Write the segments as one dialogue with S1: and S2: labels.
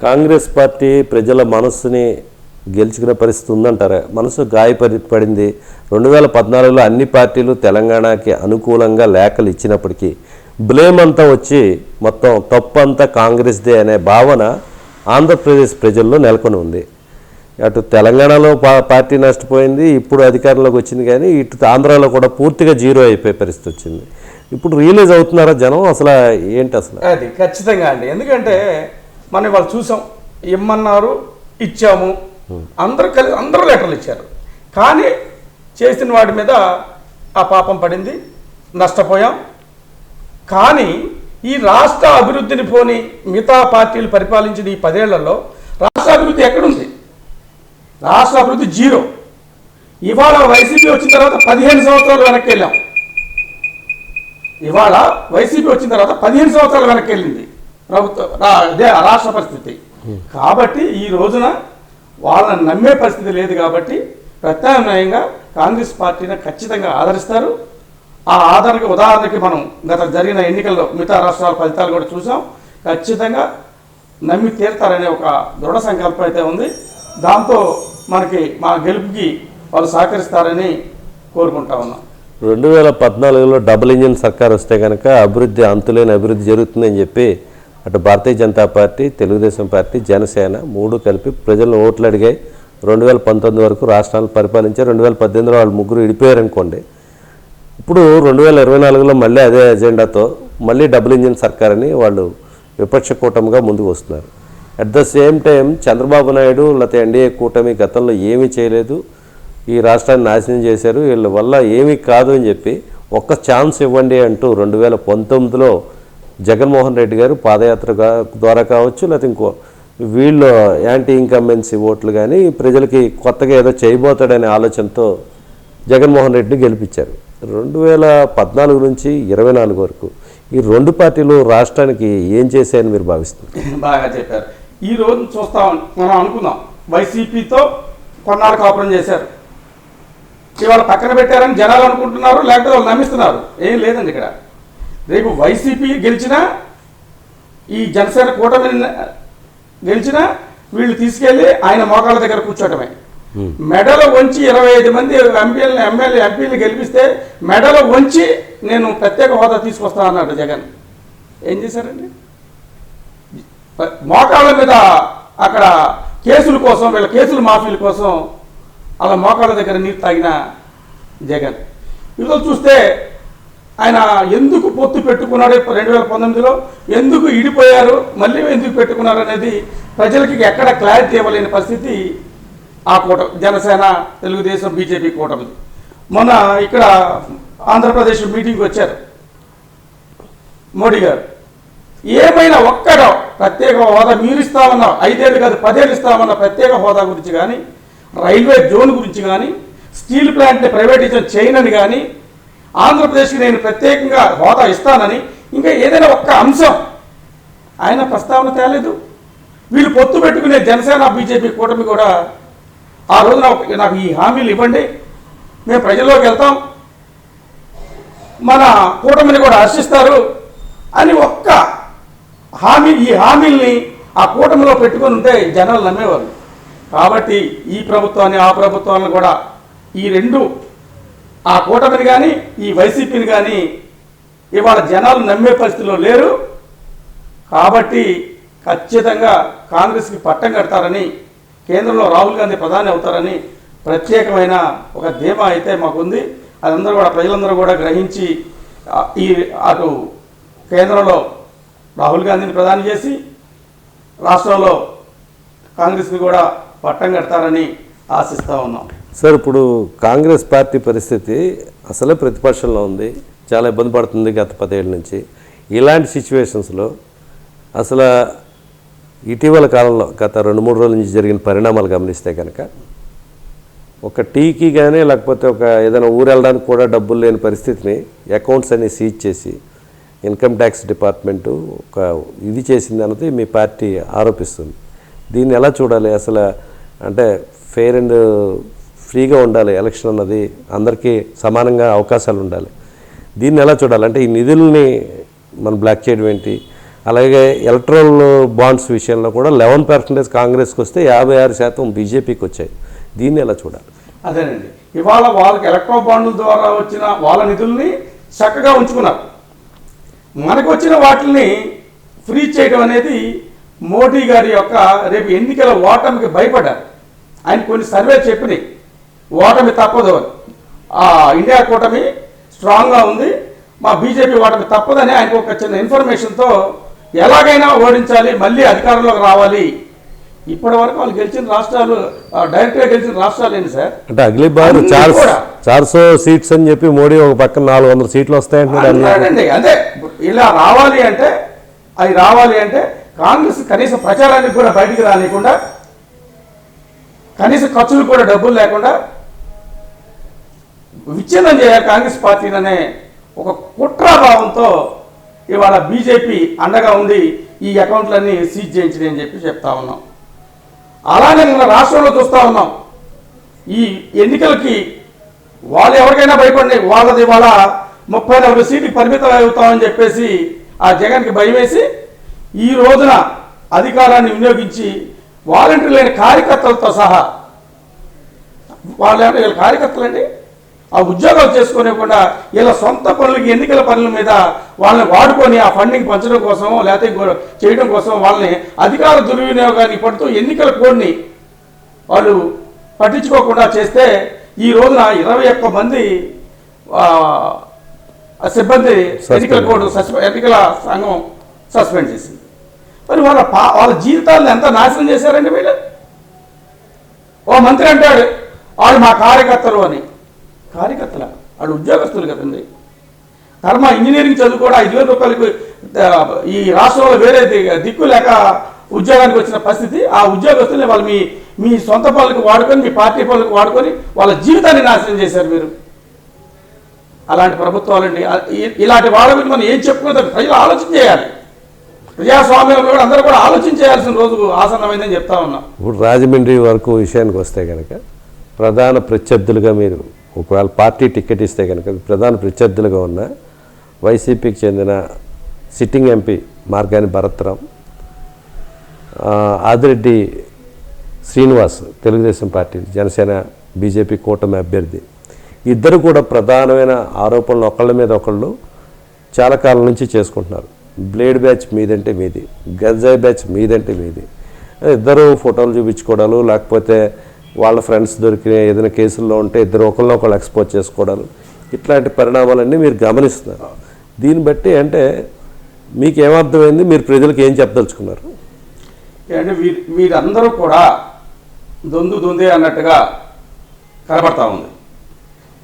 S1: Congress party ప్రజల మనస్సుని గెలుచుకునే పరిస్థితి ఉందంటారా మనసు గాయపడి పడింది రెండు వేల పద్నాలుగులో అన్ని పార్టీలు తెలంగాణకి అనుకూలంగా లేఖలు ఇచ్చినప్పటికీ బ్లేమ్ అంతా వచ్చి మొత్తం తప్పంతా అంతా కాంగ్రెస్దే అనే భావన ఆంధ్రప్రదేశ్ ప్రజల్లో నెలకొని ఉంది. అటు తెలంగాణలో పా పార్టీ నష్టపోయింది ఇప్పుడు అధికారంలోకి వచ్చింది కానీ ఇటు ఆంధ్రాలో కూడా పూర్తిగా జీరో అయిపోయే పరిస్థితి వచ్చింది. ఇప్పుడు రియలైజ్ అవుతున్నారా జనం? అసలు ఏంటి అసలు?
S2: అది ఖచ్చితంగా అండి. ఎందుకంటే మనం ఇవాళ చూసాం ఇమ్మన్నారు ఇచ్చాము. అందరూ కలిసి అందరూ లెటర్లు ఇచ్చారు. కానీ చేసిన వాటి మీద ఆ పాపం పడింది నష్టపోయాం. కానీ ఈ రాష్ట్ర అభివృద్ధిని పోని మిగతా పార్టీలు పరిపాలించిన ఈ పదేళ్ళలో రాష్ట్ర అభివృద్ధి ఎక్కడుంది? రాష్ట్ర అభివృద్ధి జీరో. ఇవాళ వైసీపీ వచ్చిన తర్వాత పదిహేను సంవత్సరాలు వెనక్కి వెళ్ళాం. ఇవాళ వైసీపీ వచ్చిన తర్వాత పదిహేను సంవత్సరాలు వెనక్కి వెళ్ళింది. ప్రభుత్వ రా- అదే ఆ రాష్ట్ర పరిస్థితి. కాబట్టి ఈ రోజున వాళ్ళని నమ్మే పరిస్థితి లేదు కాబట్టి ప్రత్యామ్నాయంగా కాంగ్రెస్ పార్టీని ఖచ్చితంగా ఆదరిస్తారు. ఆ ఆదరణకి ఉదాహరణకి మనం గత జరిగిన ఎన్నికల్లో మిగతా రాష్ట్రాల ఫలితాలు కూడా చూసాం. ఖచ్చితంగా నమ్మి తీరుతారనే ఒక దృఢ సంకల్పం అయితే ఉంది. దాంతో మనకి మా గెలుపుకి వాళ్ళు సహకరిస్తారని కోరుకుంటా ఉన్నాం.
S1: రెండు వేల పద్నాలుగులో డబుల్ ఇంజిన్ సర్కార్ వస్తే కనుక అభివృద్ధి అంతులేని అభివృద్ధి జరుగుతుందని చెప్పి అటు భారతీయ జనతా పార్టీ తెలుగుదేశం పార్టీ జనసేన మూడు కలిపి ప్రజలను ఓట్లు అడిగాయి. రెండు వేల పంతొమ్మిది వరకు రాష్ట్రాలు పరిపాలించారు. రెండు వేల పద్దెనిమిదిలో వాళ్ళు ముగ్గురు ఇడిపోయారు అనుకోండి. ఇప్పుడు రెండు వేల ఇరవై నాలుగులో మళ్ళీ అదే ఎజెండాతో మళ్ళీ డబుల్ ఇంజిన్ సర్కార్ అని వాళ్ళు విపక్ష కూటమిగా ముందుకు వస్తున్నారు. At the same time Chandrababu Naidu లేకపోతే ఎన్డీఏ కూటమి గతంలో ఏమీ చేయలేదు. ఈ రాష్ట్రాన్ని నాశనం చేశారు. వీళ్ళ వల్ల ఏమీ కాదు అని చెప్పి ఒక్క ఛాన్స్ ఇవ్వండి అంటూ రెండు వేల పంతొమ్మిదిలో జగన్మోహన్ రెడ్డి గారు పాదయాత్ర ద్వారా కావచ్చు లేకపోతే ఇంకో వీళ్ళు యాంటీ ఇన్కంబెన్సీ ఓట్లు కానీ ప్రజలకి కొత్తగా ఏదో చేయబోతాడనే ఆలోచనతో జగన్మోహన్ రెడ్డిని గెలిపించారు. రెండు వేల పద్నాలుగు నుంచి ఇరవై నాలుగు వరకు ఈ రెండు పార్టీలు రాష్ట్రానికి ఏం చేశాయని మీరు భావిస్తున్నారు?
S2: బాగా చెప్పారు. ఈ రోజు చూస్తాం మనం అనుకుందాం. వైసీపీతో కొన్నాళ్ళు కాపురం చేశారు. ఇవాళ పక్కన పెట్టారని జనాలు అనుకుంటున్నారు లేకపోతే వాళ్ళు నమ్మిస్తున్నారు. ఏం లేదండి ఇక్కడ. రేపు వైసీపీ గెలిచినా ఈ జనసేన కూటమి గెలిచినా వీళ్ళు తీసుకెళ్ళి ఆయన మోకాళ్ళ దగ్గర కూర్చోటమే. మెడలో వంచి ఇరవై ఐదు మంది ఎంపీలు ఎమ్మెల్యే ఎంపీలు గెలిపిస్తే మెడలో వంచి నేను ప్రత్యేక హోదా తీసుకొస్తా అన్నాడు జగన్. ఏం చేశారండి? మోకాళ్ళ మీద అక్కడ కేసుల కోసం వీళ్ళ కేసుల మాఫీల కోసం అలా మోకాళ్ళ దగ్గర నీరు తాగిన జగన్. ఈరోజు చూస్తే ఆయన ఎందుకు పొత్తు పెట్టుకున్నాడు రెండు వేల పంతొమ్మిదిలో? ఎందుకు ఇడిపోయారు? మళ్ళీ ఎందుకు పెట్టుకున్నారు అనేది ప్రజలకి ఎక్కడ క్లారిటీ ఇవ్వలేని పరిస్థితి ఆ కూటమి జనసేన తెలుగుదేశం బీజేపీ కూటమిది. మొన్న ఇక్కడ ఆంధ్రప్రదేశ్ మీటింగ్కి వచ్చారు మోడీ గారు. ఏమైనా ఒక్కడ ప్రత్యేక హోదా మీరు ఇస్తామన్న ఐదేళ్ళు కాదు పదేళ్ళు ఇస్తామన్న ప్రత్యేక హోదా గురించి కానీ రైల్వే జోన్ గురించి కానీ స్టీల్ ప్లాంట్ని ప్రైవేటైజేషన్ చేయనని కానీ ఆంధ్రప్రదేశ్కి నేను ప్రత్యేకంగా హోదా ఇస్తానని ఇంకా ఏదైనా ఒక్క అంశం ఆయన ప్రస్తావన తేలేదు. వీళ్ళు పొత్తు పెట్టుకునే జనసేన బీజేపీ కూటమి కూడా ఆ రోజున ఒక- నాకు ఈ హామీలు ఇవ్వండి. మేము ప్రజల్లోకి వెళ్తాం. మన కూటమిని కూడా హర్షిస్తారు అని ఒక్క హామీ ఈ హామీల్ని ఆ కూటమిలో పెట్టుకుని ఉంటే జనాలు నమ్మేవారు కాబట్టి ఈ ప్రభుత్వాన్ని ఆ ప్రభుత్వాలను కూడా ఈ రెండు ఆ కూటమిని కానీ ఈ వైసీపీని కానీ ఇవాళ జనాలు నమ్మే పరిస్థితిలో లేరు. కాబట్టి ఖచ్చితంగా కాంగ్రెస్కి పట్టం కడతారని కేంద్రంలో రాహుల్ గాంధీ ప్రధాని అవుతారని ప్రత్యేకమైన ఒక ధీమా అయితే మాకుంది. అదందరూ కూడా ప్రజలందరూ కూడా గ్రహించి ఈ అటు కేంద్రంలో రాహుల్ గాంధీని ప్రధాని చేసి రాష్ట్రంలో కాంగ్రెస్కి కూడా పట్టం కడతారని ఆశిస్తూ ఉన్నాం.
S1: సార్ ఇప్పుడు కాంగ్రెస్ పార్టీ పరిస్థితి అసలే ప్రతిపక్షంలో ఉంది. చాలా ఇబ్బంది పడుతుంది గత పదేళ్ళ నుంచి. ఇలాంటి సిచ్యువేషన్స్లో అసలు ఇటీవల కాలంలో గత రెండు మూడు రోజుల నుంచి జరిగిన పరిణామాలు గమనిస్తే కనుక ఒక టీకి కానీ లేకపోతే ఒక ఏదైనా ఊరు వెళ్ళడానికి కూడా డబ్బులు లేని పరిస్థితిని అకౌంట్స్ అన్ని సీజ్ చేసి ఇన్కమ్ ట్యాక్స్ డిపార్ట్మెంటు ఒక ఇది చేసింది అన్నది మీ పార్టీ ఆరోపిస్తుంది. దీన్ని ఎలా చూడాలి? అసలు అంటే ఫెయిర్ అండ్ ఫ్రీగా ఉండాలి ఎలక్షన్ అన్నది అందరికీ సమానంగా అవకాశాలు ఉండాలి. దీన్ని ఎలా చూడాలంటే ఈ నిధుల్ని మనం బ్లాక్ చేయడం ఏంటి? అలాగే ఎలక్ట్రల్ బాండ్స్ విషయంలో కూడా లెవెన్ పర్సెంటేజ్ కాంగ్రెస్కి వస్తే యాభై ఆరు శాతం బీజేపీకి వచ్చాయి. దీన్ని ఎలా చూడాలి?
S2: అదేనండి. ఇవాళ వాళ్ళకి ఎలక్ట్రో బాండ్ల ద్వారా వచ్చిన వాళ్ళ నిధుల్ని చక్కగా ఉంచుకున్నారు. మనకు వచ్చిన వాటిని ఫ్రీ చేయడం అనేది మోడీ గారి యొక్క రేపు ఎన్నికల ఓటమికి భయపడ్డారు. ఆయన కొన్ని సర్వే చెప్పినాయి. ఓటమి తప్పదు. ఆ ఇండియా కూటమి స్ట్రాంగ్గా ఉంది. మా బీజేపీ ఓటమి తప్పదని ఆయనకు ఒక చిన్న ఇన్ఫర్మేషన్తో ఎలాగైనా ఓడించాలి మళ్ళీ అధికారంలోకి రావాలి. ఇప్పటి వరకు వాళ్ళు గెలిచిన రాష్ట్రాలు డైరెక్ట్గా గెలిచిన రాష్ట్రాలు ఏంటి సార్?
S1: అంటే అగ్లీ బార్. చార్సో సీట్స్ అని చెప్పి మోడీ ఒక పక్కన నాలుగు వందల సీట్లు వస్తాయంటున్నాడు
S2: అంటాడండి అదే ఇలా రావాలి అంటే అవి రావాలి అంటే కాంగ్రెస్ కనీసం ప్రచారానికి కూడా బయటికి రానియకుండా కనీస ఖర్చులు కూడా డబ్బులు లేకుండా విచ్ఛిన్నం చేయాలి కాంగ్రెస్ పార్టీననే ఒక కుట్రాభావంతో ఇవాళ బీజేపీ అండగా ఉండి ఈ అకౌంట్లన్నీ సీజ్ చేయించింది అని చెప్పి చెప్తా ఉన్నాం. అలానే మన రాష్ట్రంలో చూస్తా ఉన్నాం. ఈ ఎన్నికలకి వాళ్ళు ఎవరికైనా భయపడి వాళ్ళది వాళ్ళ ముప్పై నలభై సీట్లు పరిమితం అవుతామని చెప్పేసి ఆ జగన్కి భయం వేసి ఈ రోజున అధికారాన్ని వినియోగించి వాలంటీర్ లేని కార్యకర్తలతో సహా వాళ్ళు ఏమంటే వీళ్ళ కార్యకర్తలండి? ఆ ఉద్యోగాలు చేసుకోనివ్వకుండా వీళ్ళ సొంత పనులకి ఎన్నికల పనుల మీద వాళ్ళని వాడుకొని ఆ ఫండింగ్ పంచడం కోసం లేకపోతే ఇంకో చేయడం కోసం వాళ్ళని అధికార దుర్వినియోగానికి పడుతూ ఎన్నికల కోడ్ని వాళ్ళు పట్టించుకోకుండా చేస్తే ఈ రోజున ఇరవై ఒక్క మంది సిబ్బంది ఎన్నికల కోడ్ ఎన్నికల సంఘం సస్పెండ్ చేసింది. మరి వాళ్ళ వాళ్ళ జీవితాలను ఎంత నాశనం చేశారండి వీళ్ళు? ఓ మంత్రి అంటాడు వాళ్ళు మా కార్యకర్తలు అని. కార్యకర్తల వాళ్ళు ఉద్యోగస్తులు కదండి. కర్మ ఇంజనీరింగ్ చదువు కూడా ఐదు వేల రూపాయలకు ఈ రాష్ట్రంలో వేరే దిక్కు లేక ఉద్యోగానికి వచ్చిన పరిస్థితి ఆ ఉద్యోగస్తుల్ని వాళ్ళు మీ మీ సొంత పనులకు వాడుకొని మీ పార్టీ పనులకు వాడుకొని వాళ్ళ జీవితాన్ని నాశనం చేశారు మీరు. అలాంటి ప్రభుత్వాలండి ఇలాంటి వాళ్ళ గురించి మనం ఏం చెప్పుకుంటాం ప్రజలు ఆలోచన చేయాలి. ప్రజాస్వామ్యంలో కూడా అందరూ కూడా ఆలోచన చేయాల్సిన రోజు ఆసన్నమైందని చెప్తా ఉన్నాం.
S1: ఇప్పుడు రాజమండ్రి వరకు విషయానికి వస్తే కనుక ప్రధాన ప్రత్యర్థులుగా మీరు ఒకవేళ పార్టీ టికెట్ ఇస్తే కనుక ప్రధాన ప్రత్యర్థులుగా ఉన్న వైసీపీకి చెందిన sitting MP Margani Bharatram Adireddy Srinivas Telugu Desam party Janasena BJP కూటమి అభ్యర్థి. ఇద్దరు కూడా ప్రధానమైన ఆరోపణలు ఒకళ్ళ మీద ఒకళ్ళు చాలా కాలం నుంచి చేసుకుంటున్నారు. బ్లేడ్ బ్యాచ్ మీదంటే మీది గంజాయి బ్యాచ్ మీదంటే మీది. ఇద్దరు ఫోటోలు చూపించుకోవడాలు లేకపోతే వాళ్ళ ఫ్రెండ్స్ దొరికిన ఏదైనా కేసుల్లో ఉంటే ఇద్దరు ఒకళ్ళనొకళ్ళు ఎక్స్పోజ్ చేసుకోవడాలు ఇట్లాంటి పరిణామాలన్నీ మీరు గమనిస్తున్నారు. దీన్ని బట్టి అంటే మీకు ఏమర్థమైంది? మీరు ప్రజలకు ఏం చెప్పదలుచుకున్నారు?
S2: అంటే వీరు వీరందరూ కూడా దొందు దొందే అన్నట్టుగా కనబడతా ఉంది.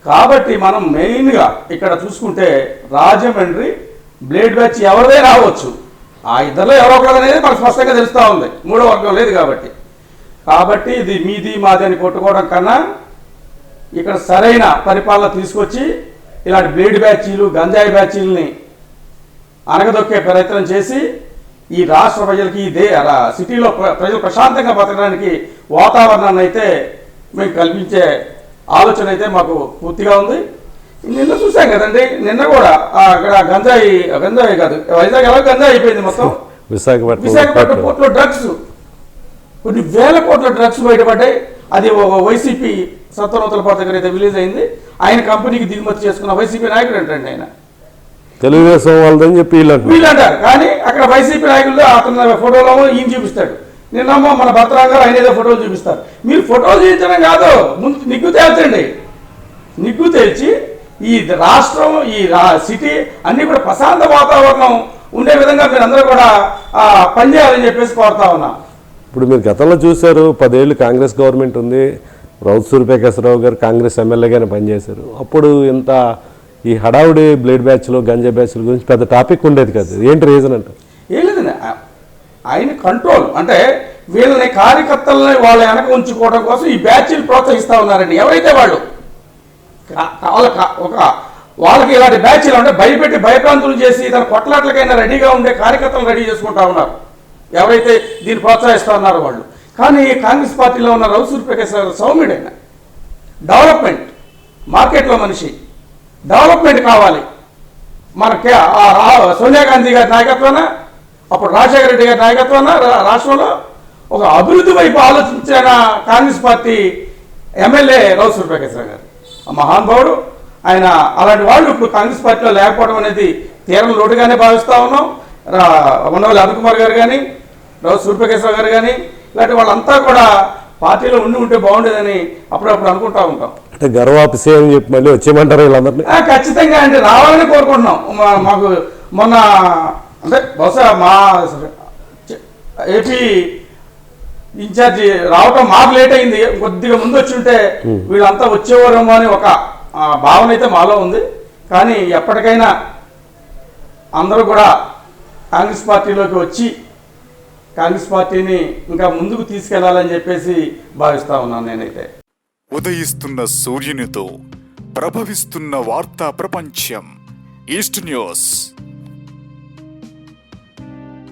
S2: కాబట్టి మనం మెయిన్గా ఇక్కడ చూసుకుంటే రాజమండ్రి బ్లేడ్ బ్యాచ్ ఎవరిదే రావచ్చు. ఆ ఇద్దరిలో ఎవరో ఒకరు అనేది మనకు స్పష్టంగా తెలుస్తూ ఉంది. మూడో వర్గం లేదు కాబట్టి. కాబట్టి ఇది మీది మాది అని కొట్టుకోవడం కన్నా ఇక్కడ సరైన పరిపాలన తీసుకొచ్చి ఇలాంటి బ్లేడ్ బ్యాచీలు గంజాయి బ్యాచీలని అనగదొక్కే ప్రయత్నం చేసి ఈ రాష్ట్ర ప్రజలకి ఈ దే రా- సిటీలో ప్ర- ప్రజలు ప్రశాంతంగా బతకడానికి వాతావరణాన్ని అయితే మేము కల్పించే ఆలోచన అయితే మాకు పూర్తిగా ఉంది. నిన్న చూసాం కదండి నిన్న కూడా అక్కడ గంజాయి గంజాయి కాదు వైజాగ్ ఎలా గంజాయి అయిపోయింది మొత్తం?
S1: విశాఖపట్నం
S2: విశాఖపట్నం పోర్టులో డ్రగ్స్. కొన్ని వేల కోట్ల డ్రగ్స్ బయటపడ్డాయి. అది ఒక వైసీపీ సత్వనూతలపాటు దగ్గర అయితే రిలీజ్ అయింది. ఆయన కంపెనీకి దిగుమతి చేసుకున్న వైసీపీ నాయకుడు ఏంటండి ఆయన.
S1: తెలుగుదేశం వాళ్ళదని చెప్పి వీళ్ళు అంటున్నారు.
S2: వీళ్ళు అంటారు. కానీ అక్కడ వైసీపీ నాయకులు అతని ఫోటోలో ఈయన చూపిస్తాడు. నిన్నమ్మో మన భద్రాంగారు ఆయన ఏదో ఫోటోలు చూపిస్తారు. మీరు ఫోటోలు చూపించడం కాదు. ముందు నిగ్గు తేల్చండి. నిగ్గు తేల్చి ఈ రాష్ట్రం ఈ రా- సిటీ అన్ని కూడా ప్రశాంత వాతావరణం ఉండే విధంగా మీరు అందరూ కూడా పనిచేయాలని చెప్పేసి కోరుతా ఉన్నా.
S1: ఇప్పుడు మీరు గతంలో చూశారు పదేళ్ళు కాంగ్రెస్ గవర్నమెంట్ ఉంది రౌత్ సూర్యప్రకాశరావు గారు కాంగ్రెస్ ఎమ్మెల్యేగానే పనిచేశారు. అప్పుడు ఇంత ఈ హడావుడి బ్లేడ్ బ్యాచ్లు గంజా బ్యాచ్ల గురించి పెద్ద టాపిక్ ఉండేది కాదు. ఏంటి రీజన్ అంటే?
S2: ఏం లేదండి. ఆయన కంట్రోల్ అంటే వీళ్ళని కార్యకర్తలని వాళ్ళ వెనక ఉంచుకోవడం కోసం ఈ బ్యాచ్లు ప్రోత్సహిస్తూ ఉన్నారండి. ఎవరైతే వాళ్ళు? వాళ్ళ కా- ఒక వాళ్ళకి ఇలాంటి బ్యాచ్లు అంటే భయపెట్టి భయప్రాంతులు చేసి తన కొట్లాట్లకైనా రెడీగా ఉండే కార్యకర్తలు రెడీ చేసుకుంటా ఉన్నారు. ఎవరైతే దీన్ని ప్రోత్సహిస్తూ ఉన్నారో వాళ్ళు. కానీ ఈ కాంగ్రెస్ పార్టీలో ఉన్న రవి సూర్యప్రకాశ్ గారు సౌమ్యుడైన. డెవలప్మెంట్ మార్కెట్లో మనిషి. డెవలప్మెంట్ కావాలి. మనకి ఆ సోనియా గాంధీ గారి నాయకత్వాన అప్పుడు రాజశేఖర రెడ్డి గారి నాయకత్వాన రాష్ట్రంలో ఒక అభివృద్ధి వైపు ఆలోచించిన Congress party MLA Ravi Suryaprakashrao గారు. ఆ మహానుభావుడు. ఆయన అలాంటి వాళ్ళు ఇప్పుడు కాంగ్రెస్ పార్టీలో లేకపోవడం అనేది తీరం లోటుగానే భావిస్తూ ఉన్నాం. రా- ఉన్నవాళ్ళు అరుణ్ గారు కానీ రావు సూర్యప్రకాశ్రావు గారు కానీ ఇలాంటి వాళ్ళంతా కూడా పార్టీలో ఉండి ఉంటే బాగుండేదని అప్పుడప్పుడు అనుకుంటా ఉంటాం.
S1: అంటే గర్వాపిసే అని చెప్పి మళ్ళీ వచ్చేయమంటారు వీళ్ళందరినీ?
S2: ఖచ్చితంగా అండి. రావాలని కోరుకుంటున్నాం. మాకు మొన్న అంటే బహుశా మా ఏపీ ఇన్ఛార్జి రావటం మాకు లేట్ అయింది. కొద్దిగా ముందు వచ్చి ఉంటే వీళ్ళంతా వచ్చేవారేమో అని ఒక భావన అయితే మాలో ఉంది. కానీ ఎప్పటికైనా అందరూ కూడా కాంగ్రెస్ పార్టీలోకి వచ్చి కాంగ్రెస్ పార్టీని ఇంకా ముందుకు తీసుకెళ్ళాలని చెప్పేసి భావిస్తా ఉన్నాను నేనైతే.
S3: ఉదయిస్తున్న సూర్యునితో ప్రభవిస్తున్న వార్తా ప్రపంచం ఈస్ట్ న్యూస్.